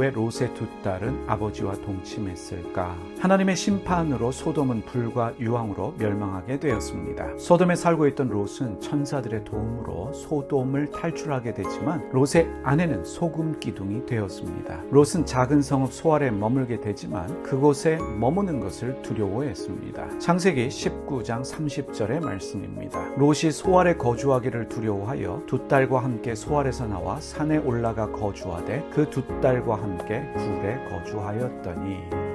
왜 롯의 두 딸은 아버지와 동침했을까? 하나님의 심판으로 소돔은 불과 유황으로 멸망하게 되었습니다. 소돔에 살고 있던 롯은 천사들의 도움으로 소돔을 탈출하게 되지만 롯의 아내는 소금 기둥이 되었습니다. 롯은 작은 성읍 소알에 머물게 되지만 그곳에 머무는 것을 두려워했습니다. 창세기 19장 30절의 말씀입니다. 롯이 소알에 거주하기를 두려워하여 두 딸과 함께 소알에서 나와 산에 올라가 거주하되 그 두 딸과 함께 굴에 거주하였더니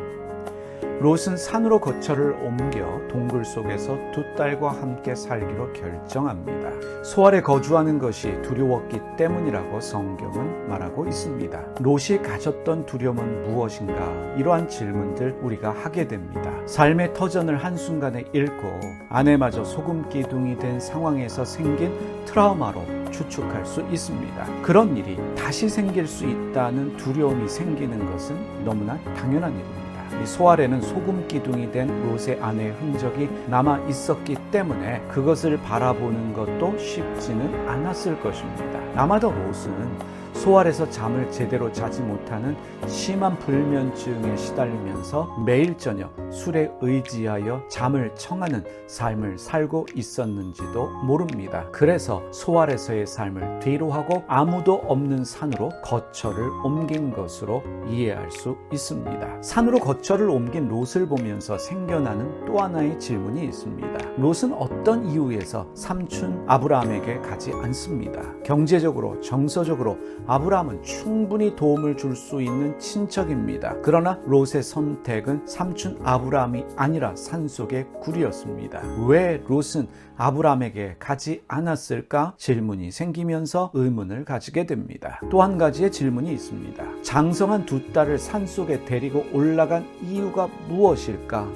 롯은 산으로 거처를 옮겨 동굴 속에서 두 딸과 함께 살기로 결정합니다. 소알에 거주하는 것이 두려웠기 때문이라고 성경은 말하고 있습니다. 롯이 가졌던 두려움은 무엇인가? 이러한 질문들 우리가 하게 됩니다. 삶의 터전을 한순간에 잃고 아내마저 소금 기둥이 된 상황에서 생긴 트라우마로 추측할 수 있습니다. 그런 일이 다시 생길 수 있다는 두려움이 생기는 것은 너무나 당연한 일입니다. 이 소알에는 소금 기둥이 된 롯의 아내의 흔적이 남아 있었기 때문에 그것을 바라보는 것도 쉽지는 않았을 것입니다. 아마도 롯은 소알에서 잠을 제대로 자지 못하는 심한 불면증에 시달리면서 매일 저녁 술에 의지하여 잠을 청하는 삶을 살고 있었는지도 모릅니다. 그래서 소알에서의 삶을 뒤로 하고 아무도 없는 산으로 거처를 옮긴 것으로 이해할 수 있습니다. 산으로 거처를 옮긴 롯을 보면서 생겨나는 또 하나의 질문이 있습니다. 롯은 어떤 이유에서 삼촌 아브라함에게 가지 않습니다. 경제적으로, 정서적으로 아브라함은 충분히 도움을 줄 수 있는 친척입니다. 그러나 롯의 선택은 삼촌 아브라함이 아니라 산속의 굴이었습니다. 왜 롯은 아브라함에게 가지 않았을까? 질문이 생기면서 의문을 가지게 됩니다. 또 한 가지의 질문이 있습니다. 장성한 두 딸을 산속에 데리고 올라간 이유가 무엇일까?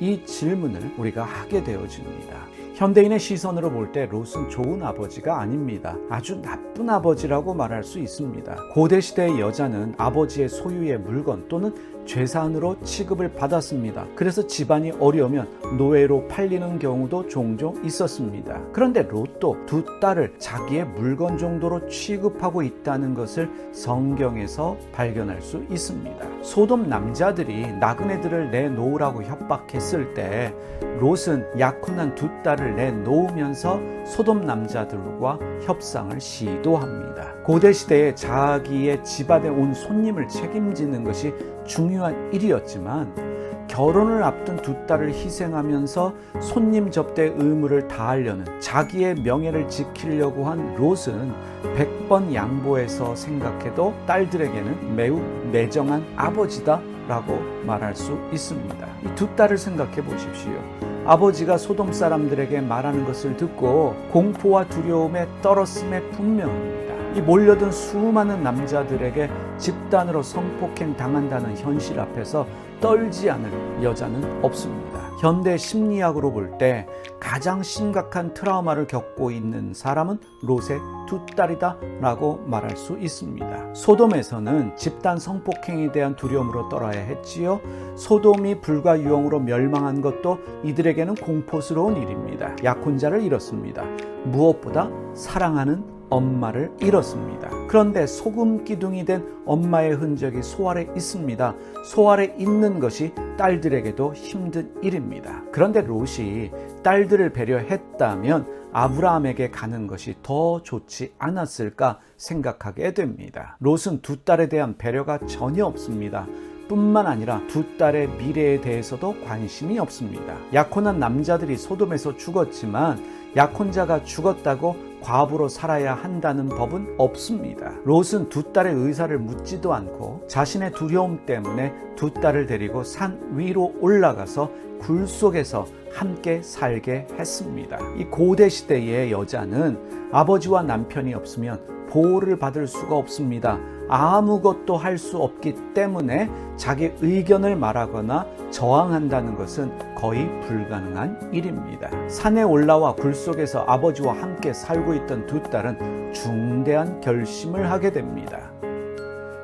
이 질문을 우리가 하게 되어집니다. 현대인의 시선으로 볼 때 롯은 좋은 아버지가 아닙니다. 아주 나쁜 아버지라고 말할 수 있습니다. 고대 시대의 여자는 아버지의 소유의 물건 또는 재산으로 취급을 받았습니다. 그래서 집안이 어려우면 노예로 팔리는 경우도 종종 있었습니다. 그런데 롯도 두 딸을 자기의 물건 정도로 취급하고 있다는 것을 성경에서 발견할 수 있습니다. 소돔 남자들이 나그네들을 내놓으라고 협박했을 때 롯은 약혼한 두 딸을 내놓으면서 소돔 남자들과 협상을 시도합니다. 고대 시대에 자기의 집안에 온 손님을 책임지는 것이 중요한 일이었지만 결혼을 앞둔 두 딸을 희생하면서 손님 접대 의무를 다하려는 자기의 명예를 지키려고 한 롯은 100번 양보해서 생각해도 딸들에게는 매우 매정한 아버지다 라고 말할 수 있습니다. 이 두 딸을 생각해 보십시오. 아버지가 소돔 사람들에게 말하는 것을 듣고 공포와 두려움에 떨었음에 분명합니다. 이 몰려든 수많은 남자들에게 집단으로 성폭행 당한다는 현실 앞에서 떨지 않을 여자는 없습니다. 현대 심리학으로 볼 때 가장 심각한 트라우마를 겪고 있는 사람은 롯의 두 딸이다 라고 말할 수 있습니다. 소돔에서는 집단 성폭행에 대한 두려움으로 떨어야 했지요. 소돔이 불과 유형으로 멸망한 것도 이들에게는 공포스러운 일입니다. 약혼자를 잃었습니다. 무엇보다 사랑하는 엄마를 잃었습니다. 그런데 소금 기둥이 된 엄마의 흔적이 소알에 있습니다. 소알에 있는 것이 딸들에게도 힘든 일입니다. 그런데 롯이 딸들을 배려했다면 아브라함에게 가는 것이 더 좋지 않았을까 생각하게 됩니다. 롯은 두 딸에 대한 배려가 전혀 없습니다. 뿐만 아니라 두 딸의 미래에 대해서도 관심이 없습니다. 약혼한 남자들이 소돔에서 죽었지만 약혼자가 죽었다고 과부로 살아야 한다는 법은 없습니다. 롯은 두 딸의 의사를 묻지도 않고 자신의 두려움 때문에 두 딸을 데리고 산 위로 올라가서 굴 속에서 함께 살게 했습니다. 이 고대 시대의 여자는 아버지와 남편이 없으면 보호를 받을 수가 없습니다. 아무것도 할 수 없기 때문에 자기 의견을 말하거나 저항한다는 것은 거의 불가능한 일입니다. 산에 올라와 굴 속에서 아버지와 함께 살고 있던 두 딸은 중대한 결심을 하게 됩니다.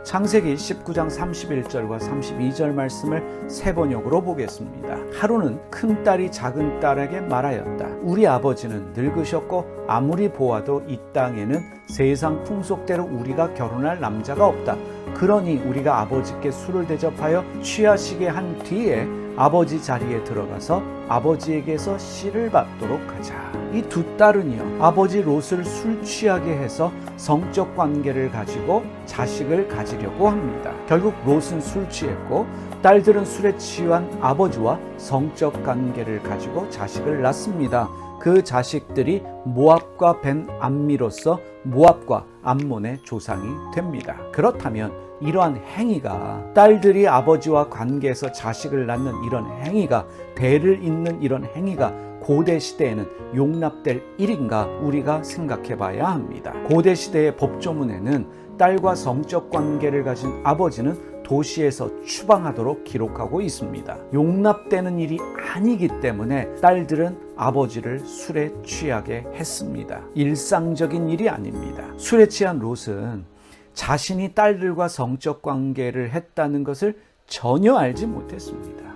창세기 19장 31절과 32절 말씀을 세 번역으로 보겠습니다. 하루는 큰 딸이 작은 딸에게 말하였다. 우리 아버지는 늙으셨고 아무리 보아도 이 땅에는 세상 풍속대로 우리가 결혼할 남자가 없다. 그러니 우리가 아버지께 술을 대접하여 취하시게 한 뒤에 아버지 자리에 들어가서 아버지에게서 씨를 받도록 하자. 이 두 딸은요, 아버지 롯을 술 취하게 해서 성적 관계를 가지고 자식을 가지려고 합니다. 결국 롯은 술 취했고, 딸들은 술에 취한 아버지와 성적 관계를 가지고 자식을 낳습니다. 그 자식들이 모압과 벤 암미로서 모압과 암몬의 조상이 됩니다. 그렇다면 이러한 행위가 딸들이 아버지와 관계에서 자식을 낳는 이런 행위가 대를 잇는 이런 행위가 고대 시대에는 용납될 일인가 우리가 생각해 봐야 합니다. 고대 시대의 법조문에는 딸과 성적 관계를 가진 아버지는 도시에서 추방하도록 기록하고 있습니다. 용납되는 일이 아니기 때문에 딸들은 아버지를 술에 취하게 했습니다. 일상적인 일이 아닙니다. 술에 취한 롯은 자신이 딸들과 성적 관계를 했다는 것을 전혀 알지 못했습니다.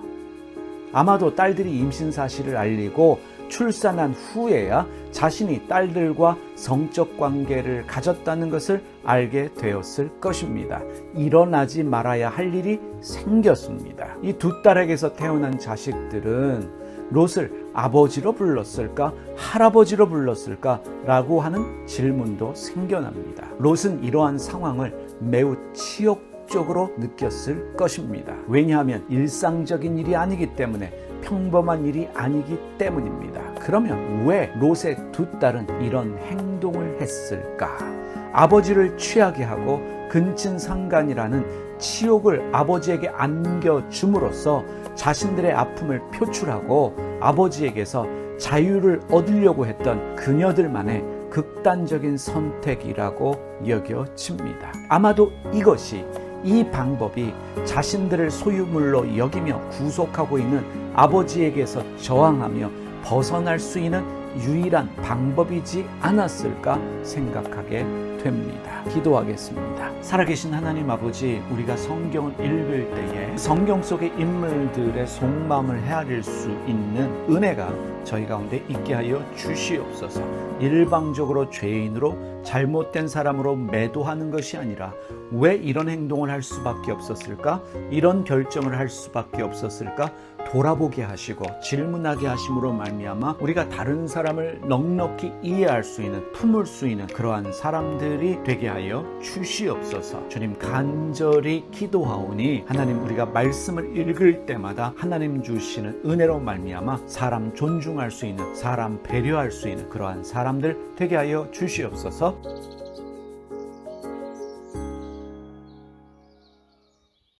아마도 딸들이 임신 사실을 알리고 출산한 후에야 자신이 딸들과 성적 관계를 가졌다는 것을 알게 되었을 것입니다. 일어나지 말아야 할 일이 생겼습니다. 이 두 딸에게서 태어난 자식들은 롯을 아버지로 불렀을까, 할아버지로 불렀을까? 라고 하는 질문도 생겨납니다. 롯은 이러한 상황을 매우 치욕 적으로 느꼈을 것입니다. 왜냐하면 일상적인 일이 아니기 때문에 평범한 일이 아니기 때문입니다. 그러면 왜 롯의 두 딸은 이런 행동을 했을까? 아버지를 취하게 하고 근친상간이라는 치욕을 아버지에게 안겨줌으로써 자신들의 아픔을 표출하고 아버지에게서 자유를 얻으려고 했던 그녀들만의 극단적인 선택이라고 여겨집니다. 아마도 이것이 이 방법이 자신들을 소유물로 여기며 구속하고 있는 아버지에게서 저항하며 벗어날 수 있는 유일한 방법이지 않았을까 생각하게 됩니다. 기도하겠습니다. 살아계신 하나님 아버지, 우리가 성경을 읽을 때에 성경 속의 인물들의 속마음을 헤아릴 수 있는 은혜가 저희 가운데 있게 하여 주시옵소서. 일방적으로 죄인으로 잘못된 사람으로 매도하는 것이 아니라 왜 이런 행동을 할 수밖에 없었을까? 이런 결정을 할 수밖에 없었을까? 돌아보게 하시고 질문하게 하심으로 말미암아 우리가 다른 사람을 넉넉히 이해할 수 있는 품을 수 있는 그러한 사람 들이 되게 하여 주시옵소서. 주님 간절히 기도하오니 하나님 우리가 말씀을 읽을 때마다 하나님 주시는 은혜로 말미암아 사람 존중할 수 있는 사람 배려할 수 있는 그러한 사람들 되게 하여 주시옵소서.